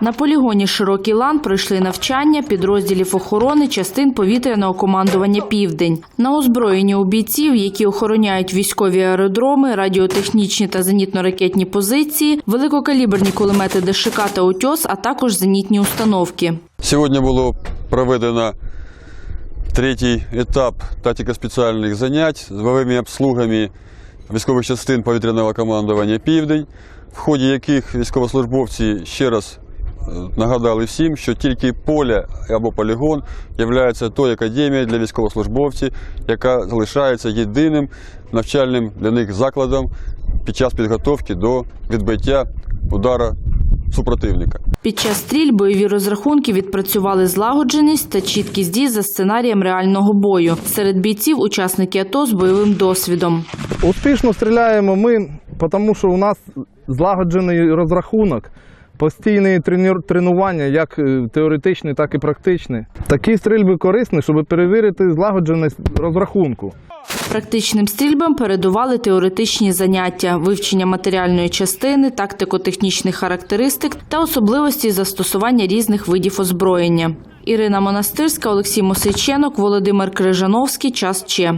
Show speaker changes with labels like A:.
A: На полігоні Широкий лан пройшли навчання підрозділів охорони частин повітряного командування Південь. На озброєнні у бійців, які охороняють військові аеродроми, радіотехнічні та зенітно-ракетні позиції, великокаліберні кулемети ДШК та УТьОС, а також зенітні установки.
B: Сьогодні було проведено третій етап тактико-спеціальних занять з бойовими обслугами військових частин повітряного командування Південь, в ході яких військовослужбовці ще раз нагадали всім, що тільки поле або полігон є тою академією для військовослужбовців, яка залишається єдиним навчальним для них закладом під час підготовки до відбиття удара супротивника.
A: Під час стріль бойові розрахунки відпрацювали злагодженість та чіткість дій за сценарієм реального бою. Серед бійців учасники АТО з бойовим досвідом.
C: Успішно стріляємо ми, тому що у нас злагоджений розрахунок, постійні тренування, як е, теоретичні, так і практичні. Такі стрільби корисні, щоб перевірити злагодженість розрахунку.
A: Практичним стрільбам передували теоретичні заняття, вивчення матеріальної частини, тактико-технічних характеристик та особливості застосування різних видів озброєння. Ірина Монастирська, Олексій Мосиченок, Володимир Крижановський. Час Че.